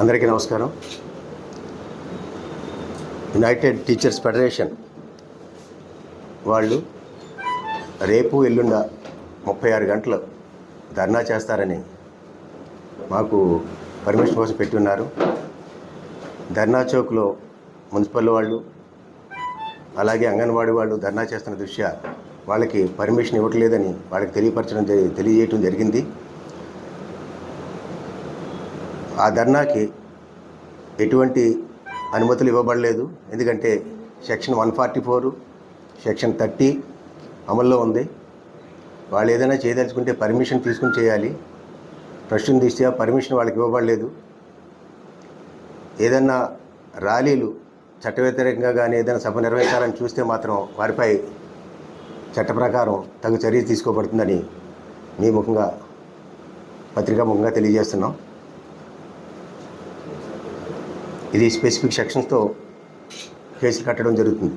అందరికీ నమస్కారం. United teachers federation వాళ్ళు రేపు ఎల్లుండ ముప్పై ఆరు గంటలు ధర్నా చేస్తారని మాకు పర్మిషన్ కోసం పెట్టున్నారు ధర్నా చౌక్లో మున్సిపల్ వాళ్ళు అలాగే అంగన్వాడీ వాళ్ళు ధర్నా చేస్తున్న దృష్ట్యా వాళ్ళకి పర్మిషన్ ఇవ్వట్లేదని వాళ్ళకి తెలియపరచడం జరి- తెలియజేయటం జరిగింది. ఆ ధర్నాకి ఎటువంటి అనుమతులు ఇవ్వబడలేదు. ఎందుకంటే section one forty four section thirty అమల్లో ఉంది. వాళ్ళు ఏదైనా చేయదలుచుకుంటే పర్మిషన్ తీసుకుని చేయాలి. ప్రశ్న దృష్ట్యా పర్మిషన్ వాళ్ళకి ఇవ్వబడలేదు. ఏదన్నా ర్యాలీలు చట్టవ్యతిరేకంగా కానీ ఏదైనా సభ నిర్వహించాలని చూస్తే మాత్రం వారిపై చట్ట ప్రకారం తగు చర్య తీసుకోబడుతుందని మీ ముఖంగా పత్రికా ముఖంగా తెలియజేస్తున్నాం. ఇది స్పెసిఫిక్ సెక్షన్స్తో కేసులు కట్టడం జరుగుతుంది.